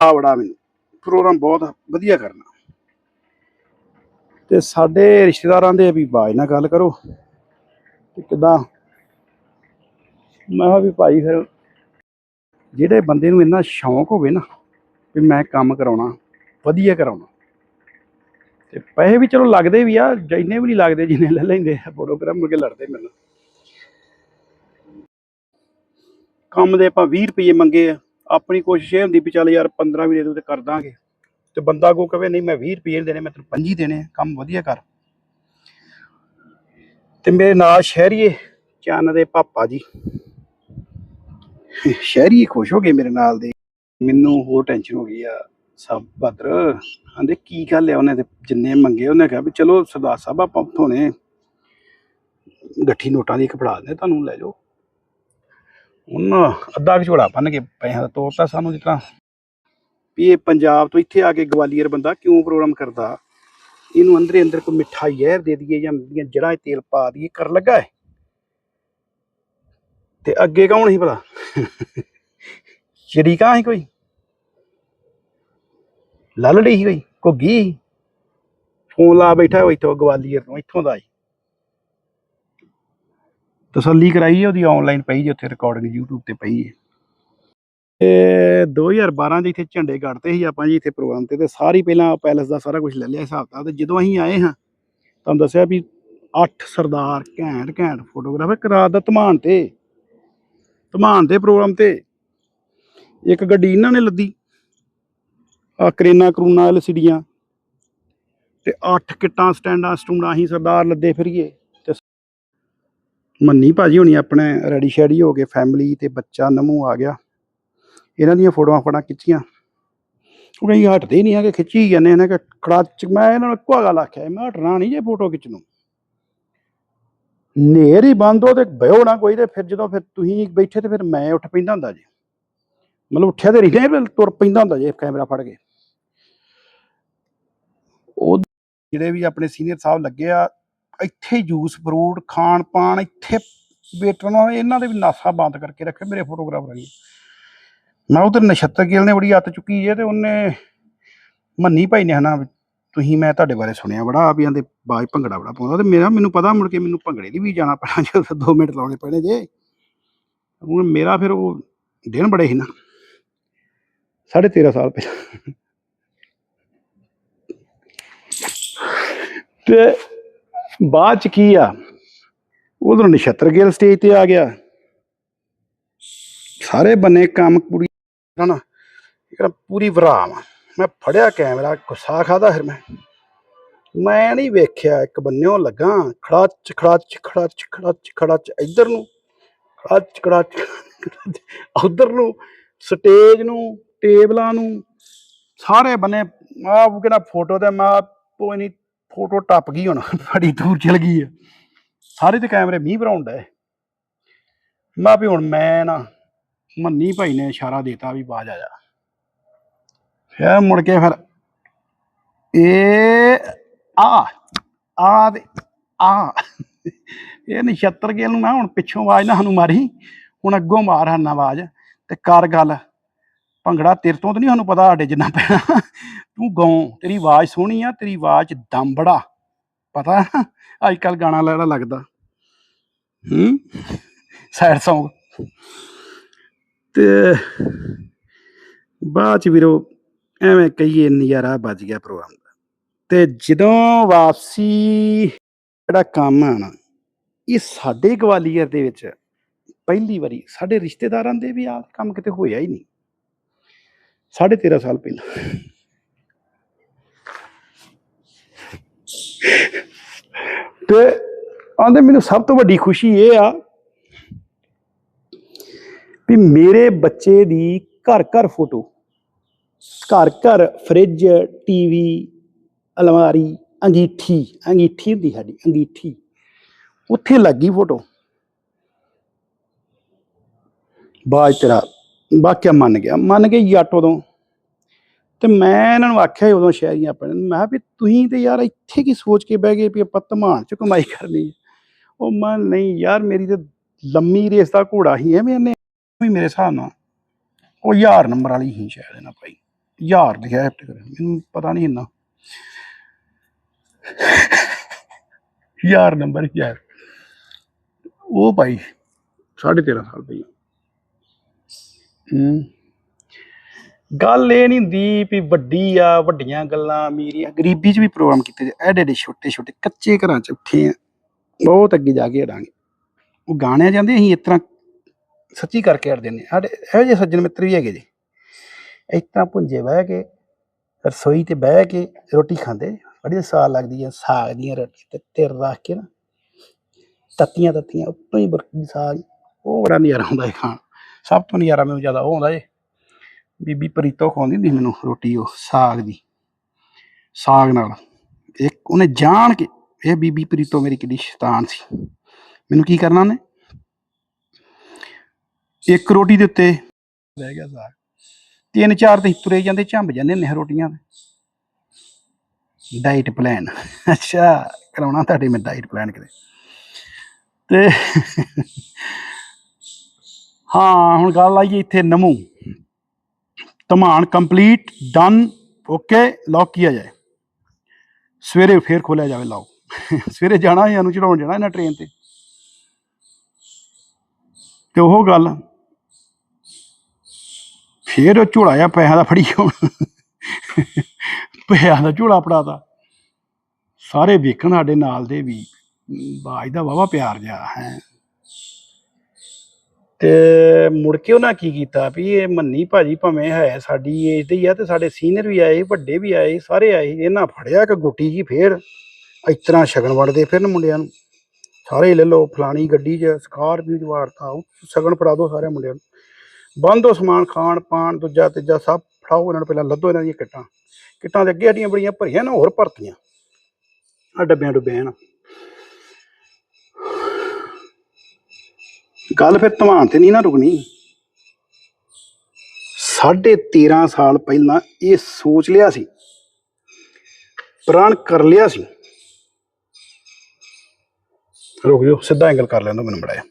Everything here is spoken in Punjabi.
ਆ ਬੜਾ ਮੈਨੂੰ। ਪ੍ਰੋਗਰਾਮ ਬਹੁਤ ਵਧੀਆ ਕਰਨਾ। ਤੇ ਸਾਡੇ ਰਿਸ਼ਤੇਦਾਰਾਂ ਦੇ ਵੀ ਬਾਜ ਨਾਲ ਗੱਲ ਕਰੋ। ਤੇ ਕਿਦਾਂ? ਮੈਂ ਕਿਹਾ ਵੀ ਭਾਈ ਫਿਰ ਜਿਹੜੇ ਬੰਦੇ ਨੂੰ ਇੰਨਾ ਸ਼ੌਂਕ ਹੋਵੇ ਨਾ, ਵੀ ਮੈਂ ਕੰਮ ਕਰਾਉਣਾ, ਵਧੀਆ ਕਰਾਉਣਾ। ਤੇ ਪੈਸੇ ਵੀ ਚਲੋ ਲੱਗਦੇ ਵੀ ਆ ਜਿੰਨੇ ਵੀ ਨਹੀਂ ਲੱਗਦੇ ਜਿੰਨੇ ਲੈ ਲੈਂਦੇ ਆ ਪ੍ਰੋਗਰਾਮ ਮੁੜ ਕੇ ਲੜਦੇ ਮੈਨੂੰ ਕੰਮ ਦੇ ਆਪਾਂ 20 ਰੁਪਏ ਮੰਗੇ ਆ। ਆਪਣੀ ਕੋਸ਼ਿਸ਼ ਇਹ ਹੁੰਦੀ ਵੀ ਚੱਲ ਯਾਰ 15 ਵੀ ਦੇ ਦੂ ਤੇ ਕਰ ਦਾਂਗੇ। ਤੇ ਬੰਦਾ ਕੋ ਕਵੇ ਨਹੀਂ, ਮੈਂ 20 ਰੁਪਏ ਦੇਣੇ, ਮੈਂ ਤੈਨੂੰ 25 ਦੇਣੇ, ਕੰਮ ਵਧੀਆ ਕਰ। ਤੇ ਮੇਰੇ ਨਾਲ ਸ਼ਹਿਰੀਏ, ਚੰਨ ਦੇ ਪਾਪਾ ਜੀ। ਸ਼ਹਿਰੀ ਖੁਸ਼ ਹੋ ਗਏ ਮੇਰੇ ਨਾਲ ਦੇ। ਮੈਨੂੰ ਹੋਰ ਟੈਨਸ਼ਨ ਹੋ ਗਈ ਆ, ਸਭ ਭਦਰ ਆਂਦੇ, ਕੀ ਗੱਲ ਆ? ਉਹਨੇ ਤੇ ਜਿੰਨੇ ਮੰਗੇ, ਉਹਨੇ ਕਿਹਾ ਵੀ ਚਲੋ ਸਰਦਾਰ ਸਾਹਿਬ ਆਪਾਂ ਉੱਥੋਂ ਗੱਠੀ ਨੋਟਾਂ ਦੀ ਇੱਕ ਫੜਾ ਦੇ ਤੁਹਾਨੂੰ ਲੈ ਜਾਓ। ਉਹਨਾਂ ਅੱਧਾ ਕੁ ਝੋਲਾ ਬੰਨ ਕੇ ਪੈਸਿਆਂ ਦਾ ਤੋਰਤਾ ਸਾਨੂੰ ਜਿਸ ਤਰ੍ਹਾਂ। ਵੀ ਇਹ ਪੰਜਾਬ ਤੋਂ ਇੱਥੇ ਆ ਕੇ ਗਵਾਲੀਅਰ ਬੰਦਾ ਕਿਉਂ ਪ੍ਰੋਗਰਾਮ ਕਰਦਾ? ਇਹਨੂੰ ਅੰਦਰੇ ਅੰਦਰ ਕੋਈ ਮਿੱਠਾ ਜ਼ਹਿਰ ਦੇ ਦਈਏ ਜਾਂ ਦੀਆਂ ਜੜ੍ਹਾਂ 'ਚ ਤੇਲ ਪਾ ਦਈਏ ਕਰ ਲੱਗਾ ਹੈ? ਤੇ ਅੱਗੇ ਕੌਣ ਸੀ ਭਲਾ? ਸ਼ਰੀਕਾ ਸੀ ਕੋਈ? ਲਲੜੀ ਸੀ ਕੋਈ? ਘੁੱਗੀ ਫੋਨ ਲਾ ਬੈਠਾ ਉਹ ਇੱਥੋਂ ਗਵਾਲੀਅਰ ਤੋਂ, ਇੱਥੋਂ ਦਾ ਹੀ ਤਸੱਲੀ ਕਰਾਈ ਹੈ ਉਹਦੀ ਆਨਲਾਈਨ ਪਈ ਜੀ ਉੱਥੇ ਰਿਕਾਰਡਿੰਗ YouTube ਤੇ ਪਈ ਹੈ ਤੇ 2012 ਦੇ ਇੱਥੇ ਝੰਡੇ ਗੱਡਤੇ ਸੀ ਆਪਾਂ ਜੀ ਇੱਥੇ ਪ੍ਰੋਗਰਾਮ ਤੇ ਤੇ ਸਾਰੀ ਪਹਿਲਾਂ ਪੈਲਸ ਦਾ ਸਾਰਾ ਕੁਝ ਲੈ ਲਿਆ ਹਿਸਾਬ ਤਾਂ ਤੇ ਜਦੋਂ ਅਸੀਂ ਆਏ ਹਾਂ, ਤੁਹਾਨੂੰ ਦੱਸਿਆ ਵੀ 8 ਸਰਦਾਰ ਘੈਂਟ ਘੈਂਟ ਫੋਟੋਗ੍ਰਾਫਰ ਕਰਾ ਦਾ ਧਮਾਨ ਤੇ, ਧਮਾਨ 'ਤੇ ਪ੍ਰੋਗਰਾਮ ਤੇ, ਇੱਕ ਗੱਡੀ ਇਹਨਾਂ ਨੇ ਲੱਦੀ ਆ ਕਰੇਨਾ ਕਰੂਨਾ ਐਲਸੀਡੀਆਂ ਤੇ 8 ਕਿੱਟਾਂ, ਸਟੈਂਡਾਂ, ਸਟੂਡਾਂ ਅਸੀਂ ਸਰਦਾਰ ਲੱਦੇ ਫਿਰੀਏ। ਮੰਨੀ ਭਾਜੀ ਹੋਣੀ ਆਪਣੇ ਰੈਡੀ ਸ਼ੈਡੀ ਹੋ ਗਏ ਫੈਮਿਲੀ ਤੇ ਬੱਚਾ ਨਮੂ ਆ ਗਿਆ। ਇਹਨਾਂ ਦੀਆਂ ਫੋਟੋਆਂ ਫੜਾ ਖਿੱਚੀਆਂ। ਉਹ ਕਹੀਂ ਹਟਦੇ ਹੀ ਨਹੀਂ ਹੈਗੇ, ਖਿੱਚੀ ਜਾਂਦੇ ਨੇ, ਕਿ ਖੜਾਚ ਮੈਂ ਇਹਨਾਂ ਨੂੰ ਇੱਕੋ ਗੱਲ ਆਖਿਆ, ਮੈਂ ਹਟਣਾ ਨਹੀਂ ਜੇ ਫੋਟੋ ਖਿੱਚ ਨੂੰ ਨੇਰ ਹੀ ਬੰਦ ਹੋ ਤੇ ਬਹਿਓ ਨਾ ਕੋਈ, ਤੇ ਫਿਰ ਜਦੋਂ ਫਿਰ ਤੁਸੀਂ ਬੈਠੇ ਤੇ ਫਿਰ ਮੈਂ ਉੱਠ ਪੈਂਦਾ ਹੁੰਦਾ ਜੀ। ਮਤਲਬ ਉੱਠਿਆ ਤੇ ਨਹੀਂ ਫਿਰ ਤੁਰ ਪੈਂਦਾ ਹੁੰਦਾ ਜੇ, ਕੈਮਰਾ ਫੜ ਕੇ। ਉਹ ਜਿਹੜੇ ਵੀ ਆਪਣੇ ਸੀਨੀਅਰ ਸਾਹਿਬ ਲੱਗੇ ਆ ਇੱਥੇ ਜੂਸ ਫਰੂਟ ਖਾਣ ਪਾਣ ਇੱਥੇ ਵੇਟਣ ਇਹਨਾਂ ਦੇ ਵੀ ਨਾਸਾ ਬੰਦ ਕਰਕੇ ਰੱਖੇ ਮੇਰੇ ਫੋਟੋਗ੍ਰਾਫਰ ਨੇ ਮੈਂ ਉਧਰ ਨਛੱਤਰ ਗਿੱਲ ਨੇ ਬੜੀ ਹੱਤ ਚੁੱਕੀ ਹੈ ਤੇ ਉਹਨੇ ਮੰਨੀ ਭਾਈ ਨੇ ਹਨਾ ਵੀ ਤੁਸੀਂ ਮੈਂ ਤੁਹਾਡੇ ਬਾਰੇ ਸੁਣਿਆ ਬੜਾ ਵੀ ਆਂਦੇ ਬਾਜ ਭੰਗੜਾ ਬੜਾ ਪਾਉਂਦਾ, ਤੇ ਮੇਰਾ ਮੈਨੂੰ ਪਤਾ ਮੁੜ ਕੇ ਮੈਨੂੰ ਭੰਗੜੇ ਦੀ ਵੀ ਜਾਣਾ ਪੈਣਾ, ਜਦੋਂ 2 ਮਿੰਟ ਲਾਉਣੇ ਪੈਣੇ ਜੇ। ਹੁਣ ਮੇਰਾ ਫਿਰ ਉਹ ਦਿਨ ਬੜੇ ਸੀ ਨਾ, ਸਾਢੇ 13 ਸਾਲ ਪਹਿਲਾਂ। ਤੇ ਬਾਅਦ ਚ ਕੀ ਆ? ਉਧਰੋਂ ਨਛੱਤਰ ਗਿੱਲ ਸਟੇਜ ਤੇ ਆ ਗਿਆ। ਸਾਰੇ ਬੰਨੇ ਕੰਮ ਪੂਰੀ ਨਾ ਇਹ ਪੂਰੀ ਵਰਾਮ ਮੈਂ ਫੜਿਆ ਕੈਮਰਾ ਗੁੱਸਾ ਖਾਦਾ ਫਿਰ ਮੈਂ। ਮੈਂ ਨਹੀਂ ਵੇਖਿਆ, ਇੱਕ ਬੰਨਿਓ ਲੱਗਾ। ਖੜਾਚ ਖੜਾਚ ਖੜਾਚ ਖੜਾਚ ਖੜਾਚ, ਇੱਧਰ ਨੂੰ। ਖੜਾਚ ਖੜਾਚ ਉਧਰ ਨੂੰ। ਸਟੇਜ ਨੂੰ ਟੇਬਲਾਂ ਨੂੰ। ਸਾਰੇ ਬੰਨੇ ਆ ਉਹ ਕਹਿੰਦਾ ਫੋਟੋ ਤੇ ਮੈਂ ਕੋਈ ਨਹੀਂ। ਫੋਟੋ ਟੱਪ ਗਈ ਹੁਣ, ਬੜੀ ਦੂਰ ਚਲ ਗਈ ਆ। ਸਾਰੇ ਤੇ ਕੈਮਰੇ ਮੀਂਹ ਭਰਾਉਣ ਡਏ। ਮੈਂ ਵੀ ਹੁਣ ਮੈਂ ਨਾ ਮੰਨੀ ਭਾਈ ਨੇ ਇਸ਼ਾਰਾ ਦਿੱਤਾ ਵੀ ਬਾਜ ਆ ਜਾ। ਫਿਰ ਮੁੜ ਕੇ ਫਿਰ ਇਹ ਆ ਆ ਤੇ ਆ। ਇਹ ਨਛੱਤਰ ਗਿੱਲ ਨੂੰ ਮੈਂ ਹੁਣ ਪਿੱਛੋਂ ਆਵਾਜ਼ ਨਾ ਸਾਨੂੰ ਮਾਰੀ। ਹੁਣ ਅੱਗੋਂ ਮਾਰ ਹਨ ਆਵਾਜ਼। ਤੇ ਕਰ ਗੱਲ। ਭੰਗੜਾ ਤੇਰੇ ਤੋਂ ਤਾਂ ਨਹੀਂ ਸਾਨੂੰ ਪਤਾ ਸਾਡੇ ਜਿੰਨਾ ਪੈਣਾ। ਤੂੰ ਗਾਉਂ, ਤੇਰੀ ਆਵਾਜ਼ ਸੋਹਣੀ ਆ, ਤੇਰੀ ਆਵਾਜ਼ 'ਚ ਦਮ ਬੜਾ। ਪਤਾ? ਅੱਜ ਕੱਲ ਗਾਣਾ ਲੈਣਾ ਲੱਗਦਾ। ਹੂੰ? ਸੈਡ Song ਤੇ ਬਾਅਦ ਚ ਵੀਰੋ, ਐਵੇਂ ਕਹੀਏ ਨਜ਼ਾਰਾ ਵੱਜ ਗਿਆ ਪ੍ਰੋਗਰਾਮ ਦਾ। ਤੇ ਜਦੋਂ ਵਾਪਸੀ, ਜਿਹੜਾ ਕੰਮ ਆ ਨਾ, ਇਹ ਸਾਡੇ ਗਵਾਲੀਅਰ ਦੇ ਵਿੱਚ, ਪਹਿਲੀ ਵਾਰੀ, ਸਾਡੇ ਰਿਸ਼ਤੇਦਾਰਾਂ ਦੇ ਵੀ ਆ ਕੰਮ ਕਿਤੇ ਹੋਇਆ ਹੀ ਨਹੀਂ। ਸਾਢੇ 13 ਸਾਲ ਪਹਿਲਾਂ। ਤੇ ਆਂਦੇ ਮੈਨੂੰ ਸਭ ਤੋਂ ਵੱਡੀ ਖੁਸ਼ੀ ਇਹ ਆ ਵੀ ਮੇਰੇ ਬੱਚੇ ਦੀ ਘਰ ਘਰ ਫੋਟੋ, ਘਰ ਘਰ ਫ੍ਰਿਜ, ਟੀਵੀ, ਅਲਮਾਰੀ, ਅੰਗੀਠੀ ਅੰਗੀਠੀ ਹੁੰਦੀ ਸਾਡੀ, ਅੰਗੀਠੀ, ਉੱਥੇ ਲੱਗੀ ਫੋਟੋ। ਬਾਜ ਤੇਰਾ ਵਾਕਿਆ ਮੰਨ ਗਿਆ ਮੰਨ ਗਏ ਜੱਟ ਉਦੋਂ। ਤੇ ਮੈਂ ਇਹਨਾਂ ਨੂੰ ਆਖਿਆ ਉਦੋਂ ਸ਼ਹਿਰੀਆਂ ਆਪਣੇ ਨੂੰ, ਮੈਂ ਕਿਹਾ ਵੀ ਤੁਸੀਂ ਤੇ ਯਾਰ ਇੱਥੇ ਕੀ ਸੋਚ ਕੇ ਬਹਿ ਗਏ ਵੀ ਆਪਾਂ ਧਮਾਨ ਚ ਕਮਾਈ ਕਰਨੀ ਉਹ ਮੈਂ ਨਹੀਂ ਯਾਰ ਮੇਰੀ ਤੇ ਲੰਮੀ ਰੇਸ ਦਾ ਘੋੜਾ ਹੀ ਹੈ ਮੈਨੇ ਵੀ ਮੇਰੇ ਹਿਸਾਬ ਨਾਲ। ਉਹ ਹਜ਼ਾਰ ਨੰਬਰ ਵਾਲੀ ਹੀ ਸ਼ਾਇਦ ਇਹਨਾਂ ਭਾਈ। ਹਜ਼ਾਰ ਲਿਖਿਆ ਹੈ ਮੈਨੂੰ ਪਤਾ ਨਹੀਂ ਇੰਨਾ। ਹਜ਼ਾਰ ਨੰਬਰ ਯਾਰ ਉਹ ਭਾਈ 13.5 ਸਾਲ ਪਈ ਗੱਲ ਇਹ ਨਹੀਂ ਹੁੰਦੀ ਵੀ ਵੱਡੀ ਆ, ਵੱਡੀਆਂ ਗੱਲਾਂ ਅਮੀਰੀਆਂ ਗਰੀਬੀ 'ਚ ਵੀ ਪ੍ਰੋਗਰਾਮ ਕੀਤੇ ਜੇ, ਐਡੇ ਐਡੇ ਛੋਟੇ ਛੋਟੇ, ਕੱਚੇ ਘਰਾਂ 'ਚ ਉੱਠੇ ਆ। ਬਹੁਤ ਅੱਗੇ ਜਾ ਕੇ ਹਟਾਂਗੇ ਉਹ ਗਾਣਿਆਂ ਜਾਂਦੇ ਅਸੀਂ ਇਸ ਤਰ੍ਹਾਂ ਸੱਚੀ ਕਰਕੇ ਹਟ ਦਿੰਦੇ ਹਾਂ। ਸਾਡੇ ਇਹੋ ਜਿਹੇ ਸੱਜਣ ਮਿੱਤਰ ਵੀ ਹੈਗੇ ਜੀ। ਇਸ ਤਰ੍ਹਾਂ ਭੁੰਜੇ ਬਹਿ ਕੇ, ਰਸੋਈ ਤੇ ਬਹਿ ਕੇ ਰੋਟੀ ਖਾਂਦੇ ਬੜੀ ਸਵਾਦ ਲੱਗਦੀ ਹੈ ਸਾਗ ਦੀਆਂ ਰੋਟੀ ਤੇ ਤਿਰ ਰੱਖ ਕੇ ਨਾ ਤੱਤੀਆਂ ਤੱਤੀਆਂ ਉੱਤੋਂ ਹੀ ਬਰਕੀ ਸਾਗ, ਉਹ ਬੜਾ ਨਜ਼ਾਰਾ ਹੁੰਦਾ ਹੈ ਖਾਣ। ਸਭ ਤੋਂ ਨਜ਼ਾਰਾ ਮੈਨੂੰ ਜ਼ਿਆਦਾ ਉਹ ਆਉਂਦਾ ਏ। ਬੀਬੀ ਪ੍ਰੀਤੋ ਖਵਾਉਂਦੀ ਹੁੰਦੀ ਸੀ ਮੈਨੂੰ ਰੋਟੀ ਉਹ, ਸਾਗ ਦੀ। ਸਾਗ ਨਾਲ। ਇੱਕ ਉਹਨੇ ਜਾਣ ਕੇ, ਇਹ ਬੀਬੀ ਪ੍ਰੀਤੋ ਮੇਰੀ ਕਿੱਡੀ ਸ਼ੈਤਾਨ ਸੀ। ਮੈਨੂੰ ਕੀ ਕਰਨਾ ਉਹਨੇ? ਇੱਕ ਰੋਟੀ ਦੇ ਉੱਤੇ ਰਹਿ ਗਿਆ ਸਾਗ। ਤਿੰਨ ਚਾਰ ਤੇ ਤੁਰੇ ਜਾਂਦੇ, ਝੰਬ ਜਾਂਦੇ ਨੇ ਰੋਟੀਆਂ ਤੇ। ਡਾਈਟ ਪਲਾਨ ਅੱਛਾ, ਕਰਾਉਣਾ ਤੁਹਾਡੇ ਮੈਂ ਡਾਈਟ ਪਲਾਨ ਕਿਤੇ। ਤੇ ਹਾਂ, ਹੁਣ ਗੱਲ ਆਈ ਇੱਥੇ ਨਮੂ। ਧਮਾਨ ਕੰਪਲੀਟ, ਡਨ, ਓਕੇ ਲੌਕ ਕੀਆ ਜਾਏ। ਸਵੇਰੇ ਫੇਰ ਖੋਲਿਆ ਜਾਵੇ ਲਾਓ ਸਵੇਰੇ ਜਾਣਾ ਹੈ ਚੜਾਉਣ ਜਾਣਾ ਇਹਨਾਂ ਟ੍ਰੇਨ ਤੇ? ਤੇ ਉਹ ਗੱਲ, ਫੇਰ ਉਹ ਝੋਲਾ ਜਿਹਾ ਪੈਸਿਆਂ ਦਾ ਫੜੀ ਹੁਣ ਪੈਸਿਆਂ ਦਾ ਝੋਲਾ ਫੜਾਤਾ। ਸਾਰੇ ਵੇਖਣ ਸਾਡੇ ਨਾਲ ਦੇ ਵੀ, ਬਾਜ ਦਾ ਵਾਵਾ ਪਿਆਰ ਜਿਹਾ ਹੈ। ਤੇ ਮੁੜ ਕੇ ਉਹਨਾਂ ਕੀ ਕੀਤਾ ਵੀ ਇਹ ਮੰਨੀ ਭਾਜੀ ਭਾਵੇਂ ਹੈ ਸਾਡੀ ਏਜ ਦੇ ਹੀ ਆ ਤੇ ਸਾਡੇ ਸੀਨੀਅਰ ਵੀ ਆਏ, ਵੱਡੇ ਵੀ ਆਏ, ਸਾਰੇ ਆਏ ਇਹਨਾਂ ਫੜਿਆ ਕਿ ਗੁੱਟੀ ਜੀ ਫੇਰ, ਇਸ ਤਰ੍ਹਾਂ ਸ਼ਗਨ ਵੰਡਦੇ ਫਿਰਨ ਮੁੰਡਿਆਂ ਨੂੰ। ਸਾਰੇ ਲੈ ਲਓ, ਫਲਾਣੀ ਗੱਡੀ 'ਚ ਸਕਾਰਪੀਓ 'ਚ ਵਾਰਤਾ ਉਹ ਸ਼ਗਨ ਫੜਾ ਦਿਓ ਸਾਰੇ ਮੁੰਡਿਆਂ ਨੂੰ। ਬੰਦੋ ਸਮਾਨ ਖਾਣ, ਪਾਣ, ਦੂਜਾ ਤੀਜਾ ਸਭ ਫੜਾਓ, ਇਹਨਾਂ ਨੂੰ ਪਹਿਲਾਂ ਲੱਦੋ ਇਹਨਾਂ ਦੀਆਂ ਕਿੱਟਾਂ। ਕਿੱਟਾਂ ਦੇ ਅੱਗੇ ਸਾਡੀਆਂ ਬੜੀਆਂ ਭਰੀਆਂ ਨਾ ਹੋਰ ਭਰਤੀਆਂ। ਆ ਡੱਬਿਆਂ ਡੁੱਬਿਆਂ ਨਾ। ਗੱਲ ਫਿਰ ਧਮਾਨ ਤੇ ਨਹੀਂ ਨਾ ਰੁਕਣੀ। ਸਾਢੇ 13 ਸਾਲ ਪਹਿਲਾਂ ਇਹ ਸੋਚ ਲਿਆ ਸੀ। ਪ੍ਰਣ ਕਰ ਲਿਆ ਸੀ। ਰੁਕ ਜਾਓ, ਸਿੱਧਾ ਐਂਗਲ ਕਰ ਲੈਂਦਾ ਮੈਨੂੰ ਬੜਾਇਆ